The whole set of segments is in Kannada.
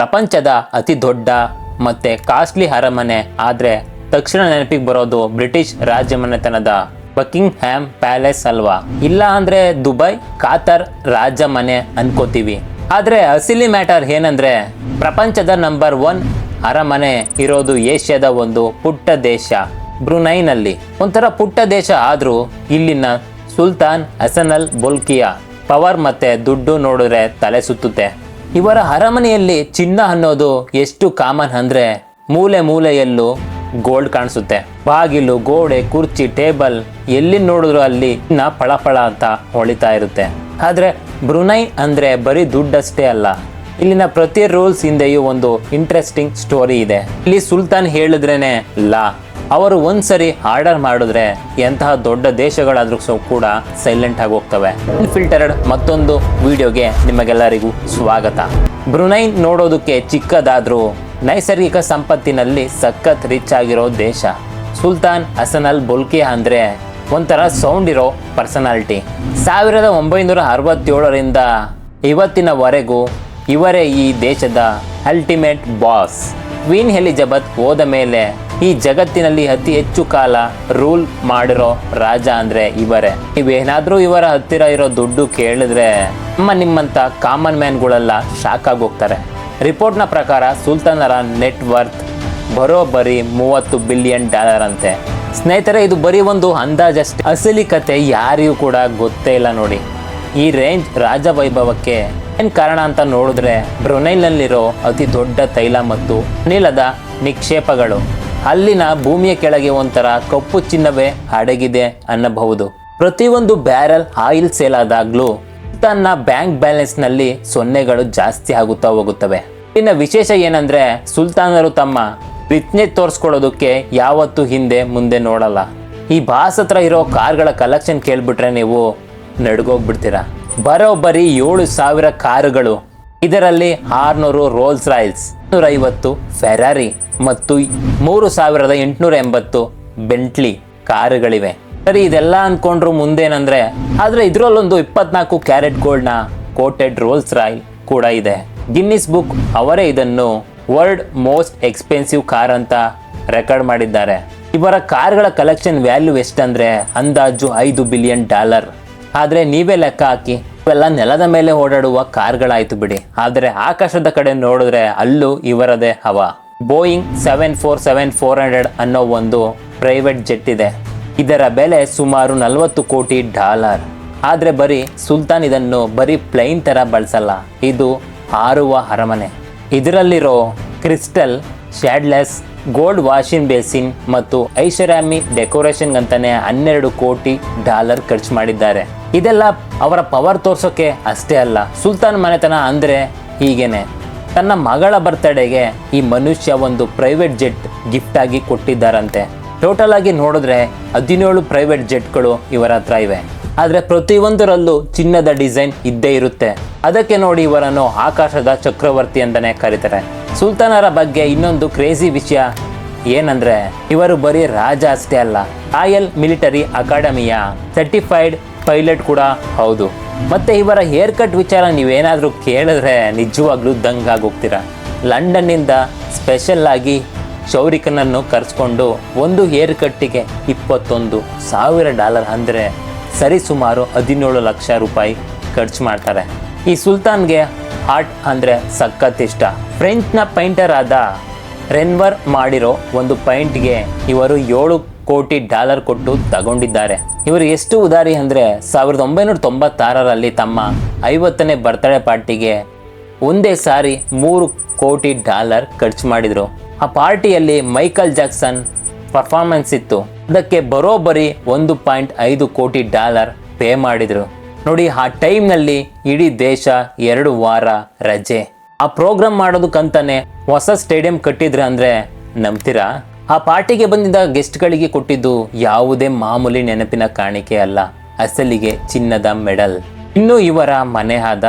ಪ್ರಪಂಚದ ಅತಿ ದೊಡ್ಡ ಮತ್ತೆ ಕಾಸ್ಟ್ಲಿ ಅರಮನೆ ಆದ್ರೆ ತಕ್ಷಣ ನೆನಪಿಗೆ ಬರೋದು ಬ್ರಿಟಿಷ್ ರಾಜಮನೆತನದ ಬಕಿಂಗ್ ಹ್ಯಾಮ್ ಪ್ಯಾಲೇಸ್ ಅಲ್ವಾ? ಇಲ್ಲ ಅಂದ್ರೆ ದುಬೈ, ಕಾತರ್ ರಾಜ ಮನೆ ಅನ್ಕೋತೀವಿ. ಆದ್ರೆ ಅಸಿಲಿ ಮ್ಯಾಟರ್ ಏನಂದ್ರೆ ಪ್ರಪಂಚದ ನಂಬರ್ ಒನ್ ಅರಮನೆ ಇರೋದು ಏಷ್ಯಾದ ಒಂದು ಪುಟ್ಟ ದೇಶ, ಬ್ರುನೈನಲ್ಲಿ. ಒಂಥರ ಪುಟ್ಟ ದೇಶ ಆದರೂ ಇಲ್ಲಿನ ಸುಲ್ತಾನ್ ಹಸನಲ್ ಬೊಲ್ಕಿಯಾ ಪವರ್ ಮತ್ತೆ ದುಡ್ಡು ನೋಡಿದ್ರೆ ತಲೆ ಸುತ್ತುತ್ತೆ. ಇವರ ಅರಮನೆಯಲ್ಲಿ ಚಿನ್ನ ಅನ್ನೋದು ಎಷ್ಟು ಕಾಮನ್ ಅಂದ್ರೆ ಮೂಲೆ ಮೂಲೆಯಲ್ಲೂ ಗೋಲ್ಡ್ ಕಾಣಿಸುತ್ತೆ. ಬಾಗಿಲು, ಗೋಡೆ, ಕುರ್ಚಿ, ಟೇಬಲ್ ಎಲ್ಲಿ ನೋಡಿದ್ರು ಅಲ್ಲಿ ಚಿನ್ನ ಪಳಪಳ ಅಂತ ಹೊಳಿತಾ ಇರುತ್ತೆ. ಆದ್ರೆ ಬ್ರುನೈ ಅಂದ್ರೆ ಬರೀ ದುಡ್ಡಷ್ಟೇ ಅಲ್ಲ. ಇಲ್ಲಿನ ಪ್ರತಿ ರೂಲ್ಸ್ ಹಿಂದೆಯೂ ಒಂದು ಇಂಟ್ರೆಸ್ಟಿಂಗ್ ಸ್ಟೋರಿ ಇದೆ. ಇಲ್ಲಿ ಸುಲ್ತಾನ್ ಹೇಳಿದ್ರೇನೆ, ಲಾ ಅವರು ಒಂದ್ಸರಿ ಆರ್ಡರ್ ಮಾಡಿದ್ರೆ ಎಂತಹ ದೊಡ್ಡ ದೇಶಗಳಾದ್ರೂ ಕೂಡ ಸೈಲೆಂಟ್ ಆಗಿ ಹೋಗ್ತವೆ. ಫಿಲ್ಟರ್ಡ್ ಮತ್ತೊಂದು ವಿಡಿಯೋಗೆ ನಿಮಗೆಲ್ಲರಿಗೂ ಸ್ವಾಗತ. ಬ್ರುನೈನ್ ನೋಡೋದಕ್ಕೆ ಚಿಕ್ಕದಾದ್ರೂ ನೈಸರ್ಗಿಕ ಸಂಪತ್ತಿನಲ್ಲಿ ಸಖತ್ ರಿಚ್ ಆಗಿರೋ ದೇಶ. ಸುಲ್ತಾನ್ ಅಸನಲ್ ಬೊಲ್ಕಿಯಾ ಅಂದ್ರೆ ಒಂಥರ ಸೌಂಡ್ ಇರೋ ಪರ್ಸನಾಲಿಟಿ ಸಾವಿರದ ಒಂಬೈನೂರ ಅರವತ್ತೇಳರಿಂದ ಇವತ್ತಿನವರೆಗೂ ಇವರೇ ಈ ದೇಶದ ಅಲ್ಟಿಮೇಟ್ ಬಾಸ್ ಕ್ವೀನ್ ಎಲಿಜಬೆತ್ ಹೋದ ಮೇಲೆ ಈ ಜಗತ್ತಿನಲ್ಲಿ ಅತಿ ಹೆಚ್ಚು ಕಾಲ ರೂಲ್ ಮಾಡಿರೋ ರಾಜ ಅಂದ್ರೆ ಇವರೇ. ನೀವೇನಾದ್ರೂ ಇವರ ಹತ್ತಿರ ಇರೋ ದುಡ್ಡು ಕೇಳಿದ್ರೆ ನಮ್ಮ ನಿಮ್ಮಂತ ಕಾಮನ್ ಮ್ಯಾನ್ಗಳೆಲ್ಲ ಶಾಕ್ ಆಗೋಗ್ತಾರೆ ರಿಪೋರ್ಟ್ನ ಪ್ರಕಾರ ಸುಲ್ತಾನರ ನೆಟ್ವರ್ತ್ ಬರೋಬ್ಬರಿ ಮೂವತ್ತು ಬಿಲಿಯನ್ ಡಾಲರ್ ಅಂತೆ. ಸ್ನೇಹಿತರೆ, ಇದು ಬರೀ ಒಂದು ಅಂದಾಜಷ್ಟೇ ಅಸಲಿ ಕತೆ ಯಾರಿಗೂ ಕೂಡ ಗೊತ್ತೇ ಇಲ್ಲ ನೋಡಿ. ಈ ರೇಂಜ್ ರಾಜ ವೈಭವಕ್ಕೆ ಏನ್ ಕಾರಣ ಅಂತ ನೋಡಿದ್ರೆ ಬ್ರುನೈಲ್ನಲ್ಲಿರೋ ಅತಿ ದೊಡ್ಡ ತೈಲ ಮತ್ತು ಅನಿಲದ ನಿಕ್ಷೇಪಗಳು. ಅಲ್ಲಿನ ಭೂಮಿಯ ಕೆಳಗೆ ಒಂಥರ ಕಪ್ಪು ಚಿನ್ನವೇ ಅಡಗಿದೆ ಅನ್ನಬಹುದು. ಪ್ರತಿಯೊಂದು ಬ್ಯಾರಲ್ ಆಯಿಲ್ ಸೇಲ್ ಆದಾಗ್ಲೂ ತನ್ನ ಬ್ಯಾಂಕ್ ಬ್ಯಾಲೆನ್ಸ್ನಲ್ಲಿ ಸೊನ್ನೆಗಳು ಜಾಸ್ತಿ ಆಗುತ್ತಾ ಹೋಗುತ್ತವೆ. ಇನ್ನು ವಿಶೇಷ ಏನಂದ್ರೆ ಸುಲ್ತಾನರು ತಮ್ಮ ರಿಚ್ನೆಸ್ ತೋರಿಸ್ಕೊಳ್ಳೋದಕ್ಕೆ ಯಾವತ್ತೂ ಹಿಂದೆ ಮುಂದೆ ನೋಡಲ್ಲ. ಈ ಬಾಸ್ ಹತ್ರ ಇರೋ ಕಾರ್ಗಳ ಕಲೆಕ್ಷನ್ ಕೇಳ್ಬಿಟ್ರೆ ನೀವು ನಡ್ಗೋಗ್ಬಿಡ್ತೀರಾ. ಬರೋಬ್ಬರಿ ಏಳು ಸಾವಿರ ಕಾರುಗಳು ಇದರಲ್ಲಿ ಆರ್ನೂರು ರೋಲ್ಸ್ ರಾಯಲ್ಸ್ ಐವತ್ತು ಫೆರಾರಿ ಮತ್ತು ಮೂರು ಸಾವಿರದ ಎಂಟುನೂರ ಎಂಬತ್ತು ಬೆಂಟ್ಲಿ ಕಾರುಗಳಿವೆ. ಸರಿ, ಇದೆಲ್ಲ ಅಂದ್ಕೊಂಡ್ರು ಮುಂದೇನಂದ್ರೆ, ಆದ್ರೆ ಇದ್ರಲ್ಲೊಂದು ಇಪ್ಪತ್ನಾಲ್ಕು ಕ್ಯಾರೆಟ್ ಗೋಲ್ಡ್ನ ಕೋಟೆಡ್ ರೋಲ್ಸ್ ರಾಯಲ್ ಕೂಡ ಇದೆ. ಗಿನ್ನಿಸ್ ಬುಕ್ ಅವರೇ ಇದನ್ನು ವರ್ಲ್ಡ್ ಮೋಸ್ಟ್ ಎಕ್ಸ್ಪೆನ್ಸಿವ್ ಕಾರ್ ಅಂತ ರೆಕಾರ್ಡ್ ಮಾಡಿದ್ದಾರೆ. ಇವರ ಕಾರ್ಗಳ ಕಲೆಕ್ಷನ್ ವ್ಯಾಲ್ಯೂ ಎಷ್ಟಂದ್ರೆ, ಅಂದಾಜು ಐದು ಬಿಲಿಯನ್ ಡಾಲರ್ ಆದ್ರೆ ನೀವೇ ಲೆಕ್ಕ ಹಾಕಿ ಇವೆಲ್ಲ ನೆಲದ ಮೇಲೆ ಓಡಾಡುವ ಕಾರ್ಗಳಾಯಿತು ಬಿಡಿ. ಆದರೆ ಆಕಾಶದ ಕಡೆ ನೋಡಿದ್ರೆ ಅಲ್ಲೂ ಇವರದೇ ಹವ. Boeing seven four seven four hundred ಅನ್ನೋ ಒಂದು ಪ್ರೈವೇಟ್ ಜೆಟ್ ಇದೆ. ಇದರ ಬೆಲೆ ಸುಮಾರು ನಲವತ್ತು ಕೋಟಿ ಡಾಲರ್. ಆದರೆ ಬರೀ ಸುಲ್ತಾನ್ ಇದನ್ನು ಬರೀ ಪ್ಲೈನ್ ತರ ಬಳಸಲ್ಲ. ಇದು ಹಾರುವ ಅರಮನೆ. ಇದರಲ್ಲಿರೋ ಕ್ರಿಸ್ಟಲ್, ಶ್ಯಾಡ್ಲೆಸ್ ಗೋಲ್ಡ್ ವಾಷಿಂಗ್ ಬೇಸಿನ್ ಮತ್ತು ಐಷಾರಾಮಿ ಡೆಕೋರೇಷನ್ ಅಂತಾನೆ ಹನ್ನೆರಡು ಕೋಟಿ ಡಾಲರ್ ಖರ್ಚು ಮಾಡಿದ್ದಾರೆ. ಇದೆಲ್ಲ ಅವರ ಪವರ್ ತೋರ್ಸೋಕೆ ಅಷ್ಟೇ ಅಲ್ಲ, ಸುಲ್ತಾನ್ ಮನೆತನ ಅಂದ್ರೆ ಹೀಗೇನೆ. ತನ್ನ ಮಗಳ ಬರ್ತಡೆಗೆ ಈ ಮನುಷ್ಯ ಒಂದು ಪ್ರೈವೇಟ್ ಜೆಟ್ ಗಿಫ್ಟ್ ಆಗಿ ಕೊಟ್ಟಿದ್ದಾರಂತೆ. ಟೋಟಲ್ ಆಗಿ ನೋಡಿದ್ರೆ ಹದಿನೇಳು ಪ್ರೈವೇಟ್ ಜೆಟ್ಗಳು ಇವರ ಹತ್ರ ಇವೆ. ಆದ್ರೆ ಪ್ರತಿಯೊಂದರಲ್ಲೂ ಚಿನ್ನದ ಡಿಸೈನ್ ಇದ್ದೇ ಇರುತ್ತೆ. ಅದಕ್ಕೆ ನೋಡಿ ಇವರನ್ನು ಆಕಾಶದ ಚಕ್ರವರ್ತಿ ಅಂತಾನೆ ಕರೀತಾರೆ. ಸುಲ್ತಾನರ ಬಗ್ಗೆ ಇನ್ನೊಂದು ಕ್ರೇಜಿ ವಿಷಯ. ಏನಂದ್ರೆ, ಇವರು ಬರೀ ರಾಜ ಅಷ್ಟೇ ಅಲ್ಲ ರಾಯಲ್ ಮಿಲಿಟರಿ ಅಕಾಡೆಮಿಯ ಸರ್ಟಿಫೈಡ್ ಪೈಲಟ್ ಕೂಡ ಹೌದು. ಮತ್ತೆ ಇವರ ಹೇರ್ ಕಟ್ ವಿಚಾರ ನೀವೇನಾದರೂ ಕೇಳಿದ್ರೆ ನಿಜವಾಗ್ಲೂ ದಂಗಾಗೋಗ್ತೀರಾ. ಲಂಡನ್ನಿಂದ ಸ್ಪೆಷಲ್ ಆಗಿ ಶೌರಿಕನನ್ನು ಕರೆಸ್ಕೊಂಡು ಒಂದು ಹೇರ್ ಕಟ್ಟಿಗೆ ಇಪ್ಪತ್ತೊಂದು ಸಾವಿರ ಡಾಲರ್ ಅಂದರೆ ಸರಿಸುಮಾರು ಹದಿನೇಳು ಲಕ್ಷ ರೂಪಾಯಿ ಖರ್ಚು ಮಾಡ್ತಾರೆ. ಈ ಸುಲ್ತಾನ್ಗೆ ಆರ್ಟ್ ಅಂದರೆ ಸಖತ್ ಇಷ್ಟ. ಫ್ರೆಂಚ್ನ ಪೈಂಟರ್ ಆದ ರೆನ್ವರ್ ಮಾಡಿರೋ ಒಂದು ಪೈಂಟ್ಗೆ ಇವರು ಏಳು ಕೋಟಿ ಡಾಲರ್ ಕೊಟ್ಟು ತಗೊಂಡಿದ್ದಾರೆ. ಇವರು ಎಷ್ಟು ಉದಾರಿ ಅಂದರೆ ಸಾವಿರದ ಒಂಬೈನೂರ ತೊಂಬತ್ತಾರರಲ್ಲಿ ತಮ್ಮ ಐವತ್ತನೇ ಬರ್ತ್ಡೇ ಪಾರ್ಟಿಗೆ ಒಂದೇ ಸಾರಿ ಮೂರು ಕೋಟಿ ಡಾಲರ್ ಖರ್ಚು ಮಾಡಿದ್ರು. ಆ ಪಾರ್ಟಿಯಲ್ಲಿ ಮೈಕಲ್ ಜಾಕ್ಸನ್ ಪರ್ಫಾರ್ಮೆನ್ಸ್ ಇತ್ತು. ಅದಕ್ಕೆ ಬರೋಬ್ಬರಿ ಒಂದು ಪಾಯಿಂಟ್ ಐದು ಕೋಟಿ ಡಾಲರ್ ಪೇ ಮಾಡಿದ್ರು. ನೋಡಿ, ಆ ಟೈಮ್ನಲ್ಲಿ ಇಡೀ ದೇಶ ಎರಡು ವಾರ ರಜೆ. ಆ ಪ್ರೋಗ್ರಾಮ್ ಮಾಡೋದಕ್ಕಂತಾನೆ ಹೊಸ ಸ್ಟೇಡಿಯಂ ಕಟ್ಟಿದ್ರೆ ಅಂದ್ರೆ ನಂಬ್ತೀರಾ? ಆ ಪಾರ್ಟಿಗೆ ಬಂದಿದ್ದ ಗೆಸ್ಟ್ಗಳಿಗೆ ಕೊಟ್ಟಿದ್ದು ಯಾವುದೇ ಮಾಮೂಲಿ ನೆನಪಿನ ಕಾಣಿಕೆ ಅಲ್ಲ. ಅಸಲಿಗೆ ಚಿನ್ನದ ಮೆಡಲ್. ಇನ್ನು ಇವರ ಮನೆ ಆದ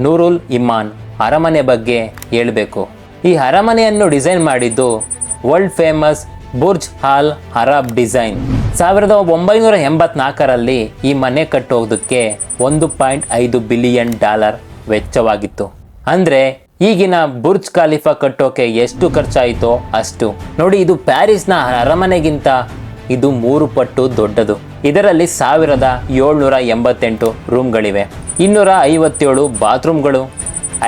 ನೂರುಲ್ ಇಮಾನ್ ಅರಮನೆ ಬಗ್ಗೆ ಹೇಳಬೇಕು. ಈ ಅರಮನೆಯನ್ನು ಡಿಸೈನ್ ಮಾಡಿದ್ದು world famous Burj al Arab design. ಸಾವಿರದ ಒಂಬೈನೂರ ಎಂಬತ್ನಾಲ್ಕರಲ್ಲಿ ಈ ಮನೆ ಕಟ್ಟೋದಕ್ಕೆ ಒಂದು ಪಾಯಿಂಟ್ ಐದು ಬಿಲಿಯನ್ ಡಾಲರ್ ವೆಚ್ಚವಾಗಿತ್ತು. ಅಂದರೆ ಈಗಿನ ಬುರ್ಜ್ ಖಾಲಿಫಾ ಕಟ್ಟೋಕೆ ಎಷ್ಟು ಖರ್ಚಾಯಿತೋ ಅಷ್ಟು. ನೋಡಿ, ಇದು ಪ್ಯಾರಿಸ್ನ ಅರಮನೆಗಿಂತ ಇದು ಮೂರು ಪಟ್ಟು ದೊಡ್ಡದು. ಇದರಲ್ಲಿ ಸಾವಿರದ ಏಳ್ನೂರ ಎಂಬತ್ತೆಂಟು ರೂಮ್ಗಳಿವೆ. ಇನ್ನೂರ ಐವತ್ತೇಳು ಬಾತ್ರೂಮ್ಗಳು.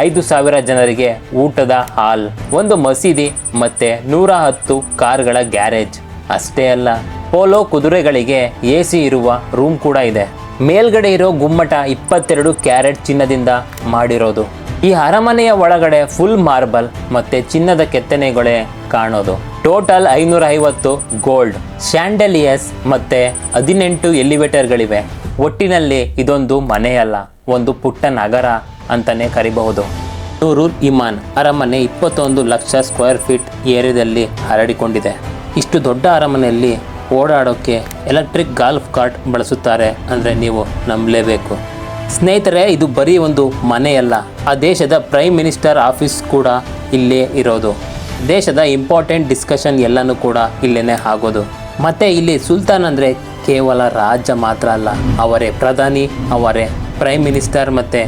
ಐದು ಸಾವಿರ ಜನರಿಗೆ ಊಟದ ಹಾಲ್, ಒಂದು ಮಸೀದಿ ಮತ್ತೆ ನೂರ ಹತ್ತು ಕಾರ್ಗಳ ಗ್ಯಾರೇಜ್. ಅಷ್ಟೇ ಅಲ್ಲ, ಪೋಲೋ ಕುದುರೆಗಳಿಗೆ ಎ ಸಿ ಇರುವ ರೂಮ್ ಕೂಡ ಇದೆ. ಮೇಲ್ಗಡೆ ಇರೋ ಗುಮ್ಮಟ ಇಪ್ಪತ್ತೆರಡು ಕ್ಯಾರೆಟ್ ಚಿನ್ನದಿಂದ ಮಾಡಿರೋದು. ಈ ಅರಮನೆಯ ಒಳಗಡೆ ಫುಲ್ ಮಾರ್ಬಲ್ ಮತ್ತೆ ಚಿನ್ನದ ಕೆತ್ತನೆಗಳೇ ಕಾಣೋದು. ಟೋಟಲ್ ಐನೂರ ಐವತ್ತು ಗೋಲ್ಡ್ ಶ್ಯಾಂಡಲಿಯಸ್ ಮತ್ತೆ ಹದಿನೆಂಟು ಎಲಿವೇಟರ್ಗಳಿವೆ. ಒಟ್ಟಿನಲ್ಲಿ ಇದೊಂದು ಮನೆಯಲ್ಲ, ಒಂದು ಪುಟ್ಟ ನಗರ. ಅಂತಾನೆ ಕರಿಬಹುದು. ನೂರುಲ್ ಇಮಾನ್ ಅರಮನೆ ಇಪ್ಪತ್ತೊಂದು ಲಕ್ಷ ಸ್ಕ್ವೇರ್ ಫೀಟ್ ಏರಿಯಾದಲ್ಲಿ ಹರಡಿಕೊಂಡಿದೆ. ಇಷ್ಟು ದೊಡ್ಡ ಅರಮನೆಯಲ್ಲಿ ಓಡಾಡೋಕ್ಕೆ ಎಲೆಕ್ಟ್ರಿಕ್ ಗಾಲ್ಫ್ ಕಾರ್ಟ್ ಬಳಸುತ್ತಾರೆ ಅಂದರೆ ನೀವು ನಂಬಲೇಬೇಕು. ಸ್ನೇಹಿತರೆ, ಇದು ಬರೀ ಒಂದು ಮನೆಯಲ್ಲ. ಆ ದೇಶದ ಪ್ರೈಮ್ ಮಿನಿಸ್ಟರ್ ಆಫೀಸ್ ಕೂಡ ಇಲ್ಲೇ ಇರೋದು. ದೇಶದ ಇಂಪಾರ್ಟೆಂಟ್ ಡಿಸ್ಕಷನ್ ಎಲ್ಲನೂ ಕೂಡ ಇಲ್ಲೇ ಆಗೋದು. ಮತ್ತು ಇಲ್ಲಿ ಸುಲ್ತಾನ್ ಅಂದರೆ ಕೇವಲ ರಾಜ ಮಾತ್ರ ಅಲ್ಲ, ಅವರೇ ಪ್ರಧಾನಿ, ಅವರೇ ಪ್ರೈಮ್ ಮಿನಿಸ್ಟರ್ ಮತ್ತು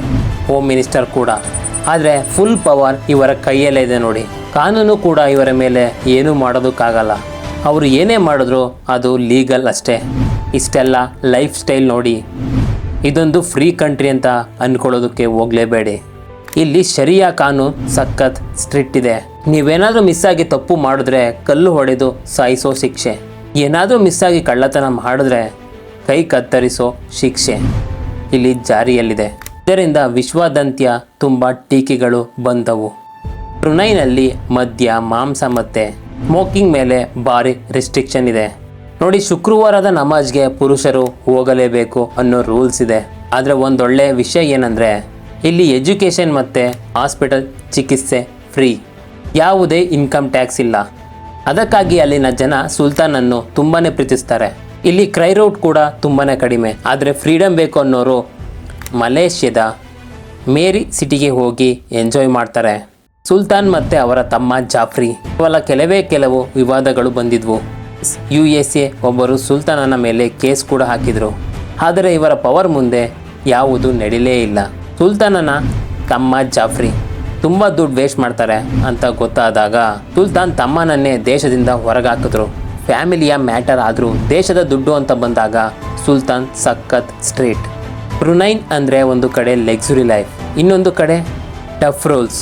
ಹೋಮ್ ಮಿನಿಸ್ಟರ್ ಕೂಡ. ಆದರೆ ಫುಲ್ ಪವರ್ ಇವರ ಕೈಯಲ್ಲೇ ಇದೆ ನೋಡಿ. ಕಾನೂನು ಕೂಡ ಇವರ ಮೇಲೆ ಏನೂ ಮಾಡೋದಕ್ಕಾಗಲ್ಲ. ಅವರು ಏನೇ ಮಾಡಿದ್ರು ಅದು ಲೀಗಲ್ ಅಷ್ಟೇ. ಇಷ್ಟೆಲ್ಲ ಲೈಫ್ ಸ್ಟೈಲ್ ನೋಡಿ. ಇದೊಂದು ಫ್ರೀ ಕಂಟ್ರಿ ಅಂತ ಅಂದ್ಕೊಳ್ಳೋದಕ್ಕೆ ಹೋಗಲೇಬೇಡಿ. ಇಲ್ಲಿ ಶರಿಯಾ ಕಾನೂನು ಸಖತ್ ಸ್ಟ್ರಿಕ್ಟ್ ಇದೆ. ನೀವೇನಾದರೂ ಮಿಸ್ ಆಗಿ ತಪ್ಪು ಮಾಡಿದ್ರೆ ಕಲ್ಲು ಹೊಡೆದು ಸಾಯಿಸೋ ಶಿಕ್ಷೆ. ಏನಾದರೂ ಮಿಸ್ ಆಗಿ ಕಳ್ಳತನ ಮಾಡಿದ್ರೆ ಕೈ ಕತ್ತರಿಸೋ ಶಿಕ್ಷೆ. ಇಲ್ಲಿ ಜಾರಿಯಲ್ಲಿದೆ. ಇದರಿಂದ ವಿಶ್ವಾದ್ಯಂತ್ಯ ತುಂಬ ಟೀಕೆಗಳು ಬಂದವು. ಬ್ರುನೈನಲ್ಲಿ ಮದ್ಯ, ಮಾಂಸ ಮತ್ತೆ ಸ್ಮೋಕಿಂಗ್ ಮೇಲೆ ಭಾರಿ ರೆಸ್ಟ್ರಿಕ್ಷನ್ ಇದೆ. ನೋಡಿ, ಶುಕ್ರವಾರದ ನಮಾಜ್ಗೆ ಪುರುಷರು ಹೋಗಲೇಬೇಕು ಅನ್ನೋ ರೂಲ್ಸ್ ಇದೆ. ಆದರೆ ಒಂದೊಳ್ಳೆ ವಿಷಯ ಏನಂದರೆ, ಇಲ್ಲಿ ಎಜುಕೇಷನ್ ಮತ್ತು ಹಾಸ್ಪಿಟಲ್ ಚಿಕಿತ್ಸೆ ಫ್ರೀ. ಯಾವುದೇ ಇನ್ಕಮ್ ಟ್ಯಾಕ್ಸ್ ಇಲ್ಲ. ಅದಕ್ಕಾಗಿ ಅಲ್ಲಿನ ಜನ ಸುಲ್ತಾನನ್ನು ತುಂಬಾ ಪ್ರೀತಿಸ್ತಾರೆ. ಇಲ್ಲಿ ಕ್ರೈರೌಟ್ ಕೂಡ ತುಂಬಾ ಕಡಿಮೆ. ಆದರೆ ಫ್ರೀಡಮ್ ಬೇಕು ಅನ್ನೋರು ಮಲೇಷ್ಯಾದ ಮೇರಿ ಸಿಟಿಗೆ ಹೋಗಿ ಎಂಜಾಯ್ ಮಾಡ್ತಾರೆ. ಸುಲ್ತಾನ್ ಮತ್ತೆ ಅವರ ತಮ್ಮ ಜಾಫ್ರಿ. ಕೇವಲ ಕೆಲವೇ ಕೆಲವು ವಿವಾದಗಳು ಬಂದಿದ್ವು. ಯು ಎಸ್ ಎ ಒಬ್ಬರು ಸುಲ್ತಾನನ ಮೇಲೆ ಕೇಸ್ ಕೂಡ ಹಾಕಿದರು. ಆದರೆ ಇವರ ಪವರ್ ಮುಂದೆ ಯಾವುದು ನಡೀಲೇ ಇಲ್ಲ. ಸುಲ್ತಾನನ ತಮ್ಮ ಜಾಫ್ರಿ ತುಂಬ ದುಡ್ಡು ವೇಸ್ಟ್ ಮಾಡ್ತಾರೆ ಅಂತ ಗೊತ್ತಾದಾಗ ಸುಲ್ತಾನ್ ತಮ್ಮನನ್ನೇ ದೇಶದಿಂದ ಹೊರಗಾಕಿದ್ರು. ಫ್ಯಾಮಿಲಿಯ ಮ್ಯಾಟರ್ ಆದರೂ ದೇಶದ ದುಡ್ಡು ಅಂತ ಬಂದಾಗ ಸುಲ್ತಾನ್ ಸಖತ್ ಸ್ಟ್ರೀಟ್. ಬ್ರುನೈನ್ ಅಂದರೆ ಒಂದು ಕಡೆ ಲೆಕ್ಸುರಿ ಲೈಫ್ ಇನ್ನೊಂದು ಕಡೆ ಟಫ್ ರೂಲ್ಸ್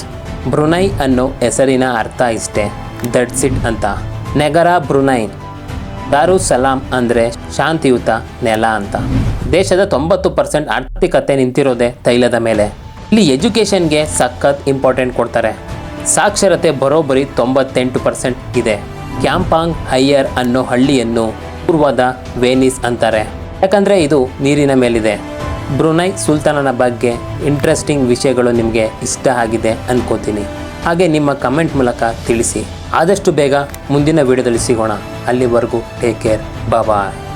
ಬ್ರುನೈ ಅನ್ನೋ ಹೆಸರಿನ ಅರ್ಥ ಇಷ್ಟೇ. ದಟ್ಸ್ ಇಟ್ ಅಂತ. ನೆಗರ ಬ್ರುನೈನ್ ದಾರು ಸಲಾಂ ಅಂದರೆ ಶಾಂತಿಯುತ ನೆಲ ಅಂತ. ದೇಶದ ತೊಂಬತ್ತು ಪರ್ಸೆಂಟ್ ಆರ್ಥಿಕತೆ ನಿಂತಿರೋದೆ ತೈಲದ ಮೇಲೆ. ಇಲ್ಲಿ ಎಜುಕೇಷನ್ಗೆ ಸಖತ್ ಇಂಪಾರ್ಟೆಂಟ್ ಕೊಡ್ತಾರೆ. ಸಾಕ್ಷರತೆ ಬರೋಬ್ಬರಿ ತೊಂಬತ್ತೆಂಟು ಪರ್ಸೆಂಟ್ ಇದೆ. ಕ್ಯಾಂಪಾಂಗ್ ಹೈಯರ್ ಅನ್ನೋ ಹಳ್ಳಿಯನ್ನು ಪೂರ್ವದ ವೇನಿಸ್ ಅಂತಾರೆ. ಯಾಕಂದರೆ ಇದು ನೀರಿನ ಮೇಲಿದೆ. ಬ್ರುನೈ ಸುಲ್ತಾನನ ಬಗ್ಗೆ ಇಂಟ್ರೆಸ್ಟಿಂಗ್ ವಿಷಯಗಳು ನಿಮಗೆ ಇಷ್ಟ ಆಗಿದೆ ಅನ್ಕೋತೀನಿ. ಹಾಗೆ ನಿಮ್ಮ ಕಮೆಂಟ್ ಮೂಲಕ ತಿಳಿಸಿ. ಆದಷ್ಟು ಬೇಗ ಮುಂದಿನ ವಿಡಿಯೋದಲ್ಲಿ ಸಿಗೋಣ. ಅಲ್ಲಿವರೆಗೂ ಟೇಕ್ ಕೇರ್ ಬಾಯ್